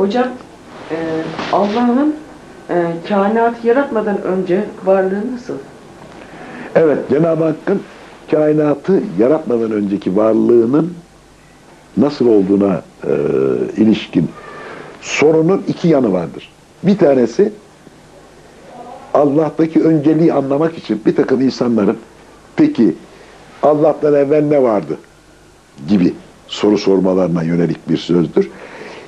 Hocam e, Allah'ın e, kainatı yaratmadan önce varlığı nasıl? Evet, Cenab-ı Hakk'ın kainatı yaratmadan önceki varlığının nasıl olduğuna e, ilişkin sorunun iki yanı vardır. Bir tanesi Allah'taki önceliği anlamak için bir takım insanların peki Allah'tan evvel ne vardı gibi soru sormalarına yönelik bir sözdür.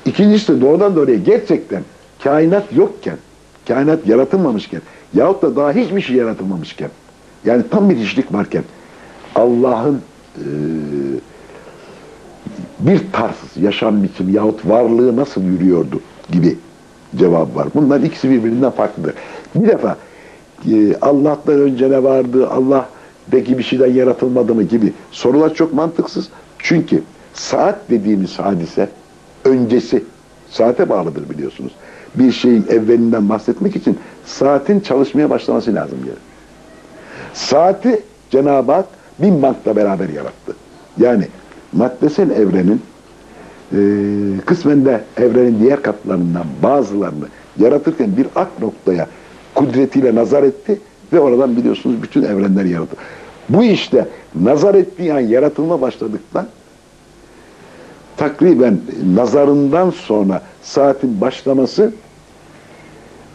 İkincisi de doğrudan doğruya gerçekten kainat yokken, kainat yaratılmamışken yahut da daha hiçbir şey yaratılmamışken yani tam bir hiçlik varken Allah'ın e, bir tarz yaşam biçimi yahut varlığı nasıl yürüyordu gibi cevap var. Bunların ikisi birbirinden farklıdır. Bir defa e, Allah'tan önce ne vardı, Allah'daki bir şeyden yaratılmadı mı gibi sorular çok mantıksız. Çünkü saat dediğimiz hadise öncesi saate bağlıdır biliyorsunuz. Bir şeyin evvelinden bahsetmek için saatin çalışmaya başlaması lazım yani. Saati Cenab-ı Hak bin bankla beraber yarattı. Yani maddesel evrenin e, kısmen de evrenin diğer katlarından bazılarını yaratırken bir ak noktaya kudretiyle nazar etti ve oradan biliyorsunuz bütün evrenleri yarattı. Bu işte nazar ettiği an yaratılma başladıktan takriben nazarından sonra saatin başlaması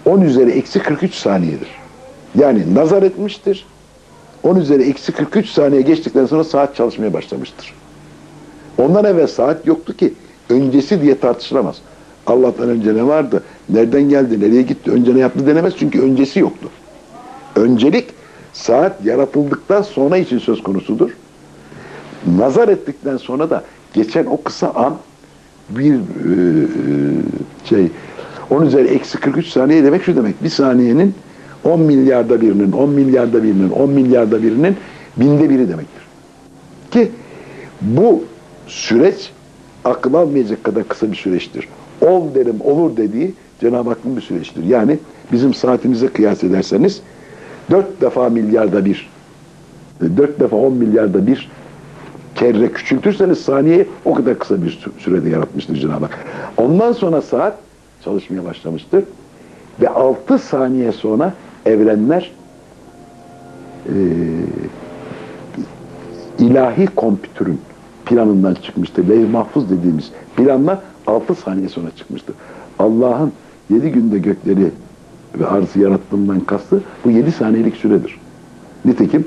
10 üzeri eksi 43 saniyedir. Yani nazar etmiştir. 10 üzeri eksi 43 saniye geçtikten sonra saat çalışmaya başlamıştır. Ondan evvel saat yoktu ki öncesi diye tartışılamaz. Allah'tan önce ne vardı? Nereden geldi? Nereye gitti? Önce ne yaptı denemez çünkü öncesi yoktu. Öncelik saat yaratıldıktan sonra için söz konusudur. Nazar ettikten sonra da geçen o kısa an bir e, şey 10 üzeri eksi 43 saniye demek şu demek. Bir saniyenin 10 milyarda birinin, 10 milyarda birinin, 10 milyarda birinin binde biri demektir. Ki bu süreç akıl almayacak kadar kısa bir süreçtir. Ol derim olur dediği Cenab-ı Hakk'ın bir süreçtir. Yani bizim saatimize kıyas ederseniz dört defa milyarda bir, dört defa on milyarda bir kere küçültürseniz saniye o kadar kısa bir sürede yaratmıştır Cenab-ı Hak. Ondan sonra saat çalışmaya başlamıştır. Ve altı saniye sonra evrenler e, ilahi kompütürün planından çıkmıştır. Levh mahfuz dediğimiz planla 6 saniye sonra çıkmıştır. Allah'ın 7 günde gökleri ve arzı yarattığından kastı bu 7 saniyelik süredir. Nitekim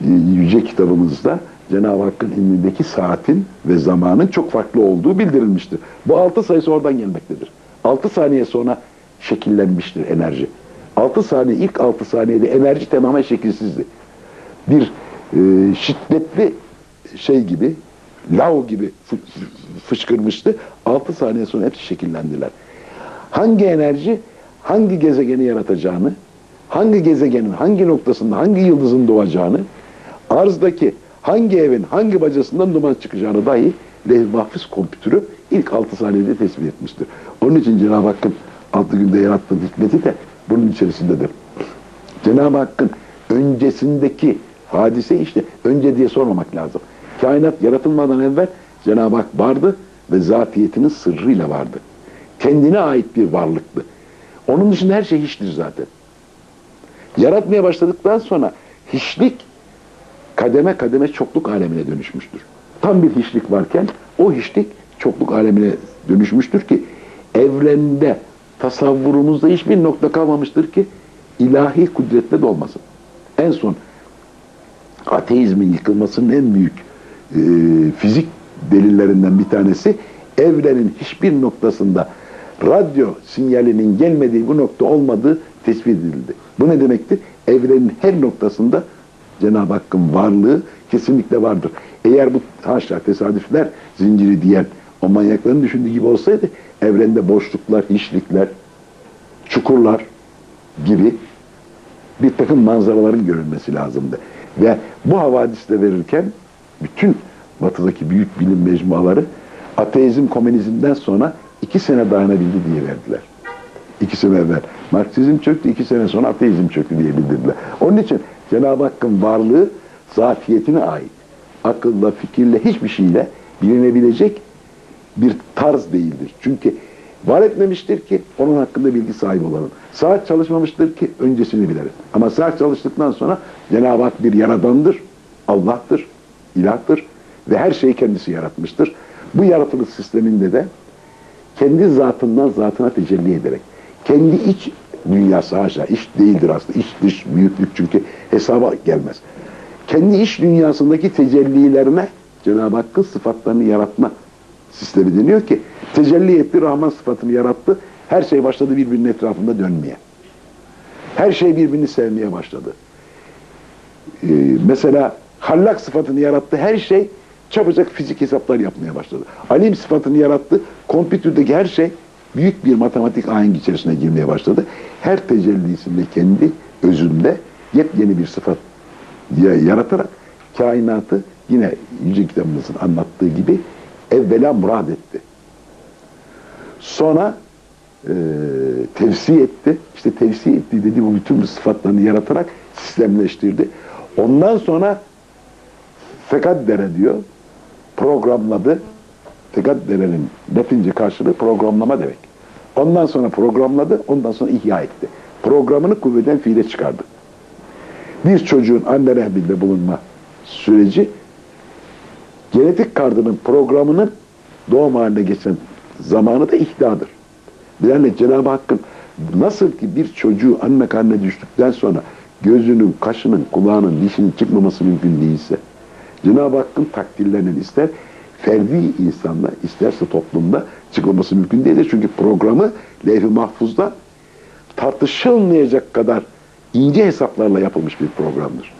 e, yüce kitabımızda Cenab-ı Hakk'ın ilmindeki saatin ve zamanın çok farklı olduğu bildirilmiştir. Bu 6 sayısı oradan gelmektedir. 6 saniye sonra şekillenmiştir enerji. 6 saniye, ilk 6 saniyede enerji tamamen şekilsizdi. Bir e, şiddetli şey gibi, lav gibi fışkırmıştı. 6 saniye sonra hepsi şekillendiler. Hangi enerji hangi gezegeni yaratacağını, hangi gezegenin hangi noktasında hangi yıldızın doğacağını, arzdaki hangi evin hangi bacasından duman çıkacağını dahi levh mahfuz kompütürü ilk 6 saniyede tespit etmiştir. Onun için Cenab-ı Hakk'ın 6 günde yarattığı hikmeti de bunun içerisindedir. Cenab-ı Hakk'ın öncesindeki hadise işte önce diye sormamak lazım. Kainat yaratılmadan evvel Cenab-ı Hak vardı ve zatiyetinin sırrıyla vardı. Kendine ait bir varlıktı. Onun dışında her şey hiçtir zaten. Yaratmaya başladıktan sonra hiçlik kademe kademe çokluk alemine dönüşmüştür. Tam bir hiçlik varken o hiçlik çokluk alemine dönüşmüştür ki evrende tasavvurumuzda hiçbir nokta kalmamıştır ki ilahi kudretle de olmasın. En son ateizmin yıkılmasının en büyük e, fizik delillerinden bir tanesi evrenin hiçbir noktasında radyo sinyalinin gelmediği bu nokta olmadığı tespit edildi. Bu ne demektir? Evrenin her noktasında Cenab-ı Hakk'ın varlığı kesinlikle vardır. Eğer bu haşa tesadüfler zinciri diyen o manyakların düşündüğü gibi olsaydı evrende boşluklar, hiçlikler, çukurlar gibi bir takım manzaraların görülmesi lazımdı. Ve bu havadisle verirken bütün batıdaki büyük bilim mecmuaları ateizm komünizmden sonra iki sene dayanabildi diye verdiler. İki sene evvel. Marksizm çöktü, iki sene sonra ateizm çöktü diye bildirdiler. Onun için Cenab-ı Hakk'ın varlığı zatiyetine ait. Akılla, fikirle, hiçbir şeyle bilinebilecek bir tarz değildir. Çünkü Var etmemiştir ki onun hakkında bilgi sahibi olalım. Saat çalışmamıştır ki öncesini biliriz. Ama saat çalıştıktan sonra Cenab-ı Hak bir yaradandır, Allah'tır, ilahtır ve her şeyi kendisi yaratmıştır. Bu yaratılış sisteminde de kendi zatından zatına tecelli ederek, kendi iç dünyası haşa, iç değildir aslında, iç dış büyüklük çünkü hesaba gelmez. Kendi iç dünyasındaki tecellilerine Cenab-ı Hakk'ın sıfatlarını yaratma sistemi deniyor ki tecelli etti, Rahman sıfatını yarattı, her şey başladı birbirinin etrafında dönmeye. Her şey birbirini sevmeye başladı. Ee, mesela hallak sıfatını yarattı, her şey çabucak fizik hesaplar yapmaya başladı. Alim sıfatını yarattı, kompütürdeki her şey büyük bir matematik ahengi içerisine girmeye başladı. Her tecellisinde kendi özünde yepyeni bir sıfat ya- yaratarak kainatı yine Yüce Kitabımızın anlattığı gibi evvela murad etti. Sonra e, tevsi etti. İşte tevsi etti dediği bu bütün sıfatlarını yaratarak sistemleştirdi. Ondan sonra fekaddere diyor programladı. Tekadderenin Latince karşılığı programlama demek. Ondan sonra programladı, ondan sonra ihya etti. Programını kuvveten fiile çıkardı. Bir çocuğun anne rahminde bulunma süreci genetik kardının programının doğum haline geçen zamanı da ihdadır. Yani Cenab-ı Hakk'ın nasıl ki bir çocuğu anne karnına düştükten sonra gözünün, kaşının, kulağının, dişinin çıkmaması mümkün değilse Cenab-ı Hakk'ın takdirlerinin ister ferdi insanda isterse toplumda çıkmaması mümkün değildir. Çünkü programı levh-i mahfuzda tartışılmayacak kadar ince hesaplarla yapılmış bir programdır.